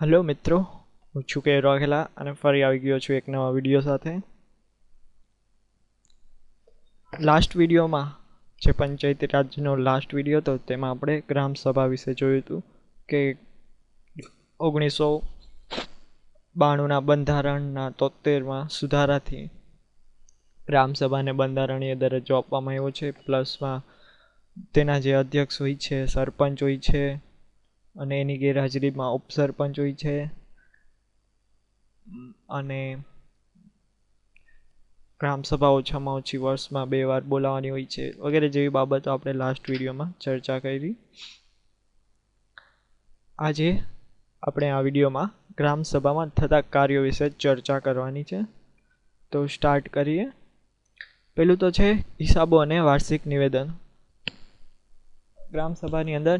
Hello મિત્રો, હું છું કે રોઘેલા અને ફરી આવી ગયો છું એક નવા વીડિયો સાથે. લાસ્ટ વિડીયોમાં જે પંચાયતી રાજનો લાસ્ટ વીડિયો હતો, તેમાં આપણે ગ્રામ સભા વિશે જોયું હતું કે ઓગણીસો બાણુંના બંધારણના તોતેરમાં સુધારાથી ગ્રામસભાને બંધારણીય દરજ્જો આપવામાં આવ્યો છે. પ્લસમાં તેના જે અધ્યક્ષ હોય છે, સરપંચ હોય છે અને એની ગેરહાજરીમાં ઉપસરપંચ હોય છે. અને ગ્રામસભા ઓછામાં ઓછી વર્ષમાં બે વાર બોલાવવાની હોય છે. વગેરે જેવી બાબતો આપણે લાસ્ટ વિડીયોમાં ચર્ચા કરી. આજે આપણે આ વિડીયોમાં ગ્રામસભામાં થતા કાર્યો વિશે ચર્ચા કરવાની છે. તો સ્ટાર્ટ કરીએ. પેલું તો છે હિસાબો અને વાર્ષિક નિવેદન. ગ્રામસભાની અંદર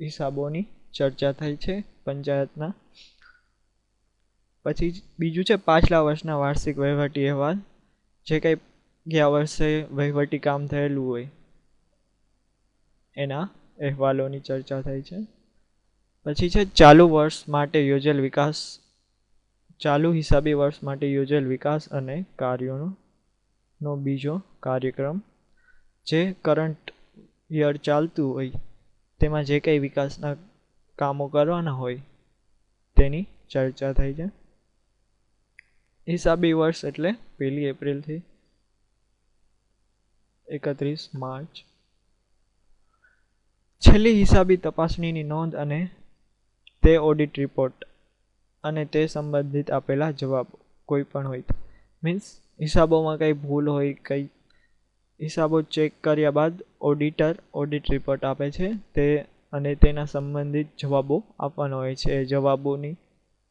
હિસાબોની ચર્ચા થઈ છે પંચાયતના. પછી બીજું છે પાછલા વર્ષના વાર્ષિક વહીવટી અહેવાલ. જે કંઈ ગયા વર્ષે વહીવટી કામ થયેલું હોય, એના અહેવાલોની ચર્ચા થઈ છે. પછી છે ચાલુ વર્ષ માટે યોજેલ વિકાસ, ચાલુ હિસાબી વર્ષ માટે યોજેલ વિકાસ અને કાર્યોનો નો બીજો કાર્યક્રમ. જે કરંટ યર ચાલતું હોય તેમાં જે કંઈ વિકાસના કામો કરવાના હોય, તેની ચર્ચા થઈ છે હિસાબી વર્ષ એટલે પહેલી એપ્રિલથી એકત્રીસ માર્ચ. છેલ્લી હિસાબી તપાસણીની નોંધ અને તે ઓડિટ રિપોર્ટ અને તે સંબંધિત આપેલા જવાબ, કોઈ પણ હોય મીન્સ, હિસાબોમાં કંઈ ભૂલ હોય, કંઈ હિસાબો ચેક કર્યા બાદ ઓડિટર ઓડિટ રિપોર્ટ આપે છે. તે અને તેના સંબંધિત જવાબો આપવાના હોય છે. જવાબોની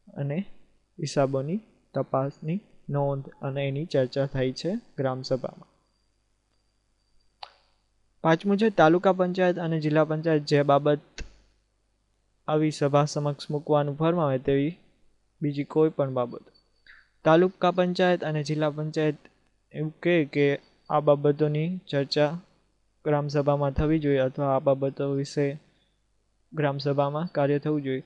અને હિસાબોની તપાસની નોંધ અને એની ચર્ચા થઈ છે ગ્રામસભામાં પાંચમું છે, તાલુકા પંચાયત અને જિલ્લા પંચાયત જે બાબત આવી સભા સમક્ષ મૂકવાનું ફરમાવે તેવી બીજી કોઈ પણ બાબત. તાલુકા પંચાયત અને જિલ્લા પંચાયત એવું કહે કે આ બાબતોની ચર્ચા ગ્રામસભામાં થવી જોઈએ અથવા આ બાબતો વિશે ગ્રામસભામાં કાર્ય થવું જોઈએ.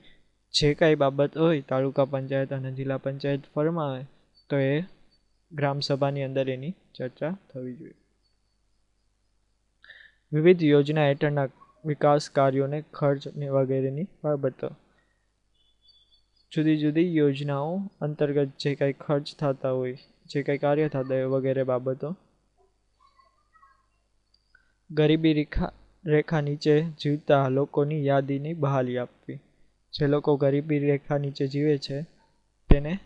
જે કાંઈ બાબત હોય, તાલુકા પંચાયત અને જિલ્લા પંચાયત ફરમાવે, તો એ ગ્રામસભાની અંદર એની ચર્ચા થવી જોઈએ. વિવિધ યોજના હેઠળના વિકાસ કાર્યોને ખર્ચ વગેરેની બાબતો. જુદી જુદી યોજનાઓ અંતર્ગત જે કાંઈ ખર્ચ થતા હોય, જે કાંઈ કાર્ય થતા હોય વગેરે બાબતો ગરીબી રેખા રેખા નીચે જીવતા લોકોની યાદીની બહાલી આપવી. જે લોકો ગરીબી રેખા નીચે જીવે છે, તેને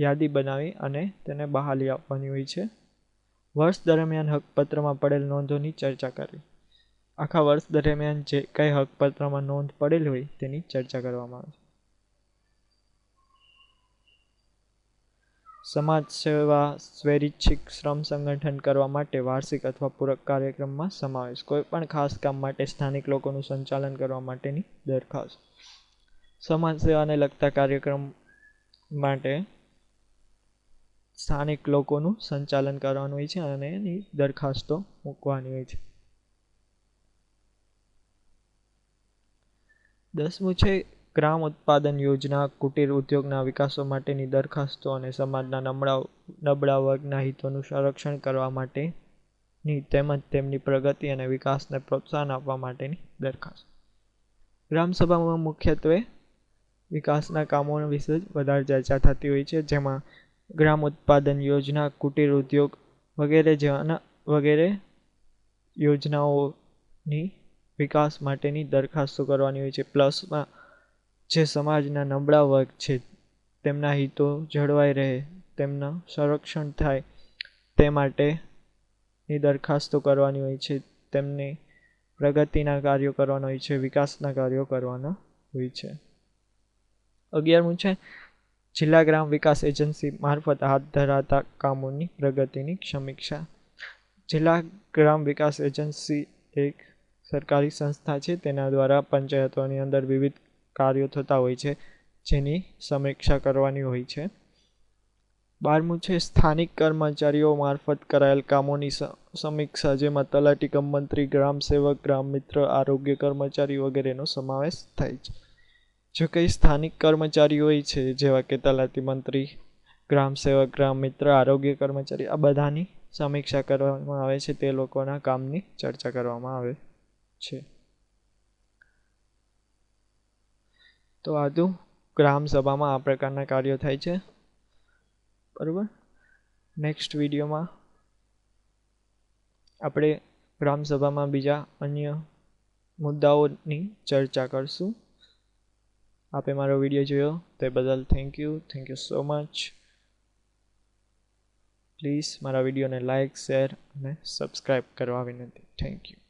યાદી બનાવી અને તેને બહાલી આપવાની હોય છે. વર્ષ દરમિયાન હકપત્રમાં પડેલ નોંધોની ચર્ચા કરવી. આખા વર્ષ દરમિયાન જે કંઈ હકપત્રમાં નોંધ પડેલ હોય તેની ચર્ચા કરવામાં આવે છે. સમાજ સેવા સ્વૈચ્છિક શ્રમ સંગઠન કરવા માટે વાર્ષિક અથવા પૂરક કાર્યક્રમમાં સમાવેશ. કોઈપણ ખાસ કામ માટે સ્થાનિક લોકોનું સંચાલન કરવા માટેની દરખાસ્ત. સમાજ સેવાને લગતા કાર્યક્રમ માટે સ્થાનિક લોકોનું સંચાલન કરવાનું હોય છે અને એની દરખાસ્તો મૂકવાની હોય છે. દસમું છે ગ્રામ ઉત્પાદન યોજના, કુટીર ઉદ્યોગના વિકાસો માટેની દરખાસ્તો અને સમાજના નબળા નબળા વર્ગના હિતોનું સંરક્ષણ કરવા માટેની તેમજ તેમની પ્રગતિ અને વિકાસને પ્રોત્સાહન આપવા માટેની દરખાસ્ત. ગ્રામસભામાં મુખ્યત્વે વિકાસના કામો વિશે જ વધારે ચર્ચા થતી હોય છે, જેમાં ગ્રામ ઉત્પાદન યોજના, કુટીર ઉદ્યોગ વગેરે જેવાના વગેરે યોજનાઓની વિકાસ માટેની દરખાસ્તો કરવાની હોય છે. પ્લસમાં જે સમાજના નબળા વર્ગ છે, તેમના હિતો જળવાઈ રહે, તેમના સંરક્ષણ થાય, તે માટેની દરખાસ્તો કરવાની હોય છે, તેમને પ્રગતિના કાર્યો કરવાના હોય છે, વિકાસના કાર્યો કરવાના હોય છે. અગિયારમું છે, જિલ્લા ગ્રામ વિકાસ એજન્સી મારફત હાથ ધરાતા કામોની પ્રગતિની સમીક્ષા. જિલ્લા ગ્રામ વિકાસ એજન્સી એક સરકારી સંસ્થા છે, તેના દ્વારા પંચાયતોની અંદર વિવિધ કાર્યો થતા હોય છે, જેની સમીક્ષા કરવાની હોય છે. બારમું છે, સ્થાનિક કર્મચારીઓ મારફત કરાયેલ કામોની સમીક્ષા, જેમાં તલાટી કમ મંત્રી, ગ્રામ સેવક, ગ્રામ મિત્ર, આરોગ્ય કર્મચારી વગેરેનો સમાવેશ થાય છે. જો કંઈ સ્થાનિક કર્મચારીઓ છે, જેવા કે તલાટી મંત્રી, ગ્રામ સેવક, ગ્રામ મિત્ર, આરોગ્ય કર્મચારી, આ બધાની સમીક્ષા કરવામાં આવે છે, તે લોકોના કામની ચર્ચા કરવામાં આવે છે. તો આજુ ગ્રામ સભામાં આ પ્રકારના કાર્યો થાય છે. બરાબર? નેક્સ્ટ વિડીયોમાં આપણે ગ્રામસભામાં બીજા અન્ય મુદ્દાઓની ચર્ચા કરશું. આપે મારો વીડિયો જોયો, તે બદલ thank you thank you so much please મારા વિડીયોને લાઇક શેર અને સબસ્ક્રાઈબ કરવા વિનંતી. Thank you